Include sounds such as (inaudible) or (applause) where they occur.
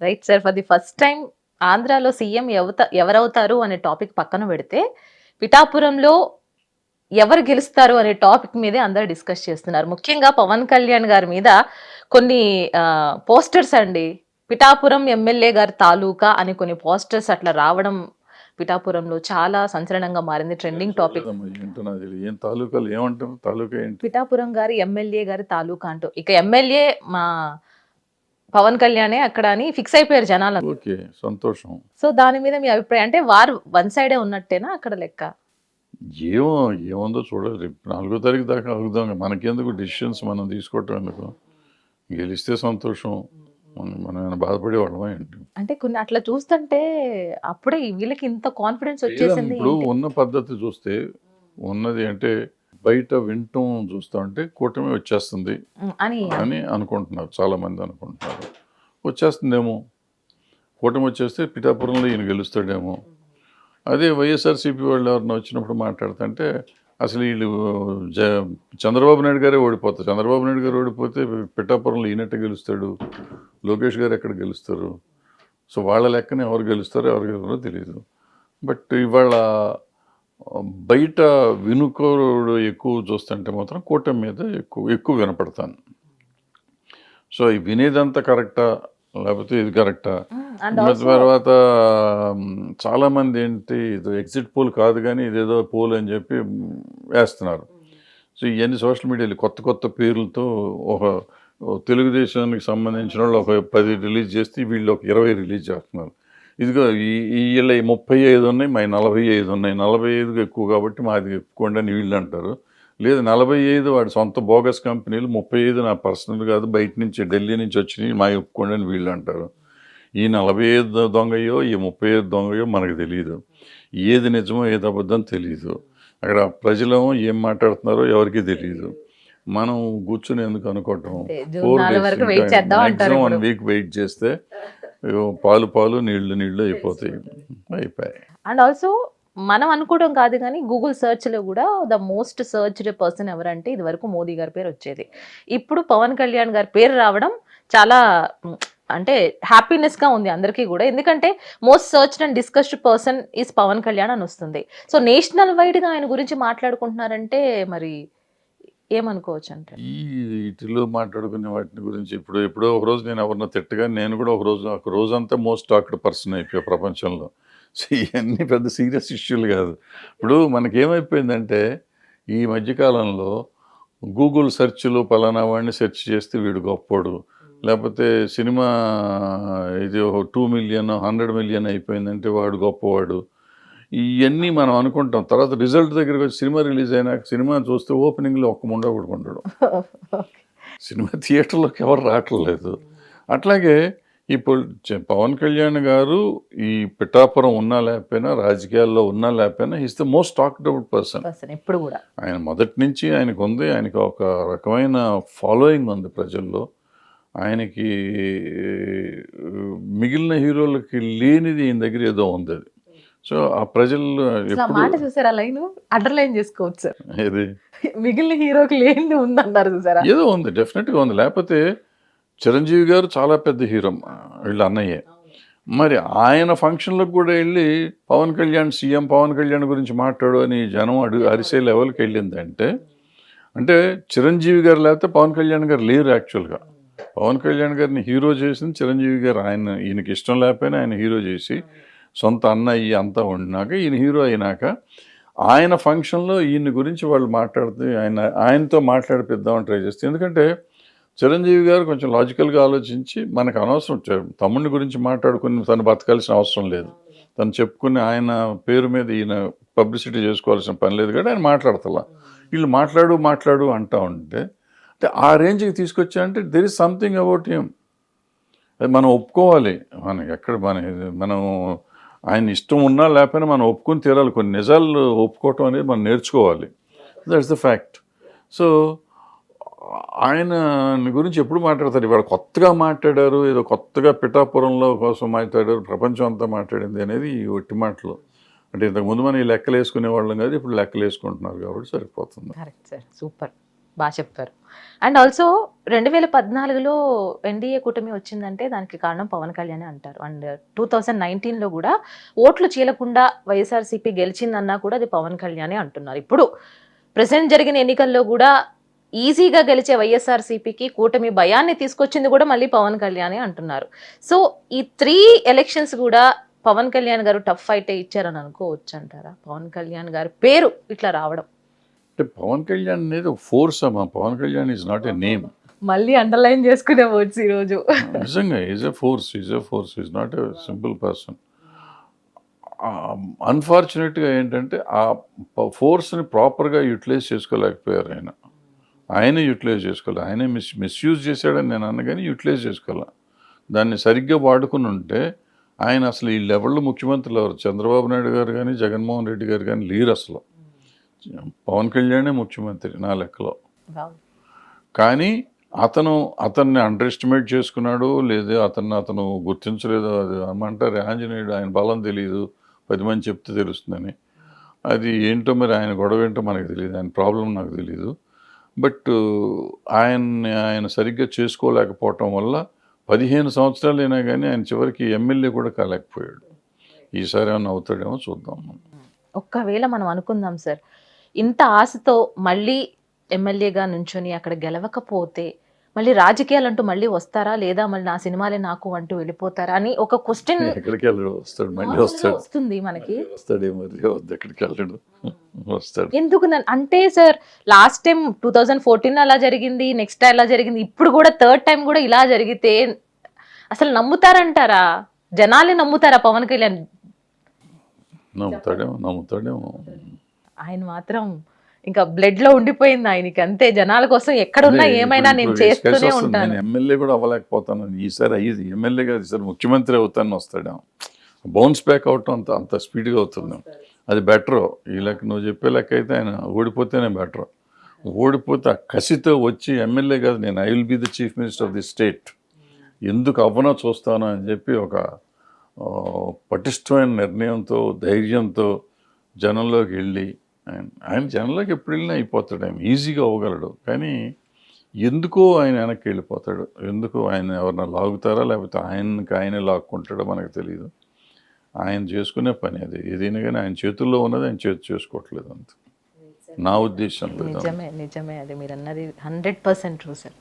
Right sir for the first time ఆంధ్రాలో CM ఎవత ఎవరవుతారు అనే టాపిక్ పక్కన పెడితే పిఠాపురంలో ఎవరు గెలుస్తారు అనే టాపిక్ మీదే అందరు డిస్కస్ చేస్తున్నారు. ముఖ్యంగా పవన్ కళ్యాణ్ గారి మీద కొన్ని పోస్టర్స్ అండి. పిఠాపురం ఎమ్మెల్యే గారి తాలూకా అని కొన్ని పోస్టర్స్ అట్లా రావడం పిఠాపురంలో చాలా సంచలనంగా మారింది. ట్రెండింగ్ టాపిక్ పిఠాపురం గారి ఎమ్మెల్యే గారి తాలూకా అంటూ. ఇక ఎమ్మెల్యే మా పవన్ కళ్యాణే అక్కడ అని ఫిక్స్ అయిపోయారు జనాలు. ఓకే సంతోషం. సో దాని మీద మీ అభిప్రాయం అంటే వారు వన్ సైడే ఉన్నట్టేనా అక్కడ లెక్క? ఏమో ఏముందో చూడాలి. నాలుగో తారీఖు దాకా అడుగుదాం మనకెందుకు డిసిషన్స్ మనం తీసుకోవటం ఎందుకు? గెలిస్తే సంతోషం. మనం బాధపడే వాళ్ళమా ఏంటి? అంటే కొన్ని అట్లా చూస్తుంటే అప్పుడే వీళ్ళకి ఇంత కాన్ఫిడెన్స్ వచ్చేసింది ఇప్పుడు? ఉన్న పద్ధతి చూస్తే ఉన్నది అంటే బయట వింటం చూస్తా ఉంటే కూటమి వచ్చేస్తుంది అని అని అనుకుంటున్నారు చాలా మంది అనుకుంటున్నారు. వచ్చేస్తుందేమో. కూటమి వచ్చేస్తే పిఠాపురంలో ఈయన గెలుస్తాడేమో. అదే వైఎస్ఆర్సీపీ వాళ్ళు ఎవరైనా వచ్చినప్పుడు మాట్లాడుతుంటే అసలు వీళ్ళు జ చంద్రబాబు నాయుడు గారే ఓడిపోతారు. చంద్రబాబు నాయుడు గారు ఓడిపోతే పిఠాపురంలో ఈయనట్టు గెలుస్తాడు లోకేష్ గారు ఎక్కడ గెలుస్తారు? సో వాళ్ళ లెక్కన ఎవరు గెలుస్తారో ఎవరు గెలుస్తారో తెలియదు బట్ ఇవాళ బయట వినుకోడు ఎక్కువ చూస్తుంటే మాత్రం కూటమి మీద ఎక్కువ ఎక్కువ వినపడతాను. సో ఈ వినేదంతా కరెక్టా? లేకపోతే ఇది కరెక్టా? తర్వాత మ్, చాలా మంది ఏంటి ఇది ఎగ్జిట్ పోల్ కాదు కానీ ఇదేదో పోల్ అని చెప్పి వేస్తున్నారు. సో ఇవన్నీ సోషల్ మీడియాలో కొత్త కొత్త పేర్లతో ఒక తెలుగుదేశానికి సంబంధించిన వాళ్ళు ఒక పది రిలీజ్ చేస్తే వీళ్ళు ఒక ఇరవై రిలీజ్ చేస్తున్నారు. ఇదిగో ఈ వీళ్ళ ముప్పై ఐదు ఉన్నాయి మా నలభై ఐదు ఉన్నాయి. నలభై ఐదుగా ఎక్కువ కాబట్టి మాది ఎక్కువ అని వీళ్ళు అంటారు. లేదు నలభై ఐదు వాడి సొంత బోగస్ కంపెనీలు ముప్పై ఐదు నా పర్సనల్ కాదు బయట నుంచి ఢిల్లీ నుంచి వచ్చినాయి మా ఒప్పుకోండి అని వీళ్ళు అంటారు. ఈ నలభై ఐదు దొంగయో ఈ ముప్పై ఐదు దొంగయో మనకు తెలియదు ఏది నిజమో ఏది అబద్ధం తెలియదు అక్కడ ప్రజలేమో ఏం మాట్లాడుతున్నారో ఎవరికి తెలియదు మనం కూర్చుని ఎందుకు అనుకోవటం? చేద్దాం అంటారు వన్. వీక్ వెయిట్ చేస్తే పాలు పాలు నీళ్ళు నీళ్ళు అయిపోతాయి. అయిపోయాయి. అండ్ ఆల్సో మనం అనుకోవడం కాదు కానీ గూగుల్ సెర్చ్లో కూడా ద మోస్ట్ సర్చ్డ్ పర్సన్ ఎవరంటే ఇది వరకు మోదీ గారి పేరు వచ్చేది. ఇప్పుడు పవన్ కళ్యాణ్ గారి పేరు రావడం చాలా అంటే హ్యాపీనెస్గా ఉంది అందరికీ కూడా. ఎందుకంటే most searched and discussed person is Pawan Kalyan అని వస్తుంది. సో నేషనల్ వైడ్గా ఆయన గురించి మాట్లాడుకుంటున్నారంటే మరి ఏమనుకోవచ్చు అంటే ఈ ఇటులో మాట్లాడుకునే వాటిని గురించి ఇప్పుడు ఎప్పుడో ఒక రోజు నేను ఎవరినో తిట్టగా నేను కూడా ఒక రోజు ఒక రోజంతా మోస్ట్ టాక్డ్ పర్సన్ అయిపోయా ప్రపంచంలో. సో ఇవన్నీ పెద్ద సీరియస్ ఇష్యూలు కాదు. ఇప్పుడు మనకేమైపోయిందంటే ఈ మధ్యకాలంలో గూగుల్ సెర్చ్లో పలానా వాడిని సెర్చ్ చేస్తే వీడు గొప్పోడు. లేకపోతే సినిమా ఇది టూ మిలియన్ హండ్రెడ్ మిలియన్ అయిపోయిందంటే వాడు గొప్పవాడు. ఇవన్నీ మనం అనుకుంటాం. తర్వాత రిజల్ట్ దగ్గరికి వచ్చి సినిమా రిలీజ్ అయినాక సినిమా చూస్తే ఓపెనింగ్లో ఒక్క ముండా కూడా ఉండడు. సినిమా థియేటర్లోకి ఎవరు రావట్లేదు. అట్లాగే ఇప్పుడు పవన్ కళ్యాణ్ గారు ఈ పిఠాపురం ఉన్నా లేకపోయినా రాజకీయాల్లో ఉన్నా లేకపోయినా is the most talked about person ఎప్పుడు కూడా. ఆయన మొదటి నుంచి ఆయనకు ఉంది. ఆయనకు ఒక రకమైన ఫాలోయింగ్ ఉంది ప్రజల్లో. ఆయనకి మిగిలిన హీరోలకి లేనిది ఈయన దగ్గర ఏదో ఉంది అది. సో ఆ ప్రజలు మాట చూసారా? లైన్ అండర్లైన్ చేసుకోవచ్చు సార్. ఏది? మిగిలిన హీరోకి లేనిది ఉందన్నారు చూసారా? ఏదో ఉంది డెఫినెట్గా ఉంది. లేకపోతే చిరంజీవి గారు చాలా పెద్ద హీరో వీళ్ళ అన్నయ్యే. మరి ఆయన ఫంక్షన్లకు కూడా వెళ్ళి పవన్ కళ్యాణ్ సీఎం పవన్ కళ్యాణ్ గురించి మాట్లాడు అని జనం అడు అరిసే లెవెల్కి వెళ్ళిందంటే అంటే చిరంజీవి గారు లేకపోతే పవన్ కళ్యాణ్ గారు లేరు యాక్చువల్గా పవన్ కళ్యాణ్ గారిని హీరో చేసింది చిరంజీవి గారు. ఆయన ఈయనకి ఇష్టం లేకపోయినా ఆయన హీరో చేసి సొంత అన్నయ్య అంతా ఉండినాక ఈయన హీరో అయినాక ఆయన ఫంక్షన్లో ఈయన గురించి వాళ్ళు మాట్లాడితే ఆయన ఆయనతో మాట్లాడిపిద్దామని ట్రై చేస్తే ఎందుకంటే చిరంజీవి గారు కొంచెం లాజికల్గా ఆలోచించి మనకు అనవసరం చ- తమ్ముడిని గురించి మాట్లాడుకుని తను బతకాల్సిన అవసరం లేదు. తను చెప్పుకుని ఆయన పేరు మీద ఈయన పబ్లిసిటీ చేసుకోవాల్సిన పని లేదు కాబట్టి ఆయన మాట్లాడతలా. వీళ్ళు మాట్లాడు మాట్లాడు అంటా ఉంటే అంటే ఆ రేంజ్కి తీసుకొచ్చాయంటే there is something about him అది మనం ఒప్పుకోవాలి. మనం ఎక్కడ మన మనం ఆయన ఇష్టం ఉన్నా లేకపోయినా మనం ఒప్పుకొని తీరాలి. కొన్ని నిజాలు ఒప్పుకోవటం అనేది మనం నేర్చుకోవాలి. దట్స్ ద ఫ్యాక్ట్ సో ఆయన గురించి ఎప్పుడు మాట్లాడతారు? ఇవాళ కొత్తగా మాట్లాడారు ఏదో కొత్తగా పిఠాపురంలో కోసం మాట్లాడారు ప్రపంచం అంతా మాట్లాడింది అనేది ఈ ఒట్టి మాటలు. అంటే ఇంతకుముందు మనం ఈ లెక్కలు వేసుకునే వాళ్ళం కాదు ఇప్పుడు లెక్కలు వేసుకుంటున్నారు కాబట్టి సరిపోతుంది. సార్ సూపర్ బాగా చెప్పారు. అండ్ ఆల్సో రెండు వేల పద్నాలుగులో ఎన్డీఏ కూటమి వచ్చిందంటే దానికి కారణం పవన్ కళ్యాణ్ అంటారు. అండ్ టూ థౌజండ్ నైన్టీన్లో కూడా ఓట్లు చీలకుండా వైఎస్ఆర్సీపీ గెలిచిందన్నా కూడా అది పవన్ కళ్యాణే అంటున్నారు. ఇప్పుడు ప్రజెంట్ జరిగిన ఎన్నికల్లో కూడా ఈజీగా గెలిచే వైఎస్ఆర్సీపీకి కూటమి భయాన్ని తీసుకొచ్చింది కూడా మళ్ళీ పవన్ కళ్యాణే అంటున్నారు. సో ఈ త్రీ ఎలక్షన్స్ కూడా పవన్ కళ్యాణ్ గారు టఫ్ అయితే ఇచ్చారని అనుకోవచ్చు అంటారా పవన్ కళ్యాణ్ గారి పేరు ఇట్లా రావడం. అంటే పవన్ కళ్యాణ్ అనేది ఫోర్స్ అమ్మా Pawan Kalyan is not a name మళ్ళీ అండర్లైన్ చేసుకునే వర్డ్స్ ఈరోజు నిజంగా is a force is a force is not a simple person అన్ఫార్చునేట్గా ఏంటంటే ఆ ఫోర్స్ని ప్రాపర్గా యూటిలైజ్ చేసుకోలేకపోయారు ఆయన. ఆయనే యూటిలైజ్ చేసుకోవాలి ఆయనే మిస్ మిస్యూజ్ చేశాడని నేను అన్న కానీ యూటిలైజ్ చేసుకోవాలి దాన్ని సరిగ్గా వాడుకుని ఉంటే ఆయన అసలు ఈ లెవెల్లో ముఖ్యమంత్రులు ఎవరు? చంద్రబాబు నాయుడు గారు కానీ జగన్మోహన్ రెడ్డి గారు కానీ లేరు అసలు. పవన్ కళ్యాణే ముఖ్యమంత్రి నా లెక్కలో. కానీ అతను అతన్ని అండర్ ఎస్టిమేట్ చేసుకున్నాడు లేదా అతన్ని అతను గుర్తించలేదు అది ఏమంటారు ఆంజనేయుడు ఆయన బలం తెలియదు పది మంది చెప్తే తెలుస్తుందని. అది ఏంటో మరి ఆయన గొడవ ఏంటో మనకు తెలియదు ఆయన ప్రాబ్లం నాకు తెలియదు బట్ ఆయన్ని ఆయన సరిగ్గా చేసుకోలేకపోవటం వల్ల పదిహేను సంవత్సరాలు అయినా కానీ ఆయన చివరికి ఎమ్మెల్యే కూడా కాలేకపోయాడు. ఈసారి ఏమైనా అవుతాడేమో చూద్దాం. ఒక్కవేళ మనం అనుకుందాం సార్ ఇంత ఆశతో మళ్ళీ ఎమ్మెల్యేగా నుంచొని అక్కడ గెలవకపోతే మళ్ళీ రాజకీయాలు అంటూ మళ్ళీ వస్తారా? లేదా మళ్ళీ నా సినిమాలే నాకు అంటూ వెళ్ళిపోతారా? అని ఒక క్వశ్చన్ (laughs) ఎక్కడికి వెళ్ళడు? వస్తాడు మళ్ళీ వస్తాడు. వస్తుంది మనకి. ఎక్కడికి వెళ్ళడు? (laughs) వస్తాడు. ఎందుకు అంటే sir last time two thousand fourteen అలా జరిగింది నెక్స్ట్ అలా జరిగింది ఇప్పుడు కూడా థర్డ్ టైం కూడా ఇలా జరిగితే అసలు నమ్ముతారంటారా? జనాలే నమ్ముతారా పవన్ కళ్యాణ్? నమ్ముతాడేమో నమ్ముతాడేమో. ఆయన మాత్రం ఇంకా బ్లడ్లో ఉండిపోయింది ఆయనకి. అంతే జనాల కోసం ఎక్కడున్నా ఏమైనా నేను చేస్తూనే. ఉంటాను. ఎమ్మెల్యే కూడా అవ్వలేకపోతాను. ఈసారి అయ్యేది ఎమ్మెల్యే కాదు ఈసారి ముఖ్యమంత్రి అవుతాను వస్తాడు బౌన్స్ బ్యాక్ అవటం అంత అంత స్పీడ్గా అవుతుంది అది బెటర్ ఈ లెక్క నువ్వు చెప్పే లెక్క అయితే ఆయన ఓడిపోతేనే బెటర్ ఓడిపోతే ఆ కసితో వచ్చి ఎమ్మెల్యే కాదు నేను I will be the chief minister of the state ఎందుకు అవ్వనో చూస్తాను అని చెప్పి ఒక పటిష్టమైన నిర్ణయంతో ధైర్యంతో జనంలోకి వెళ్ళి ఆయన ఆయన జనంలోకి ఎప్పుడు వెళ్ళినా అయిపోతాడు ఆయన. ఈజీగా అవ్వగలడు. కానీ ఎందుకో ఆయన వెనక్కి వెళ్ళిపోతాడు. ఎందుకు ఆయన ఎవరన్నా లాగుతారా? లేకపోతే ఆయనకి ఆయనే లాక్కుంటాడో మనకు తెలియదు ఆయన చేసుకునే పని అది. ఏదైనా కానీ ఆయన చేతుల్లో ఉన్నది ఆయన చేతి చేసుకోవట్లేదు అంత. నా ఉద్దేశంలో ఇదంతా. నిజమే నిజమే. అది మీరు అన్నది హండ్రెడ్ పర్సెంట్ ట్రూ సార్.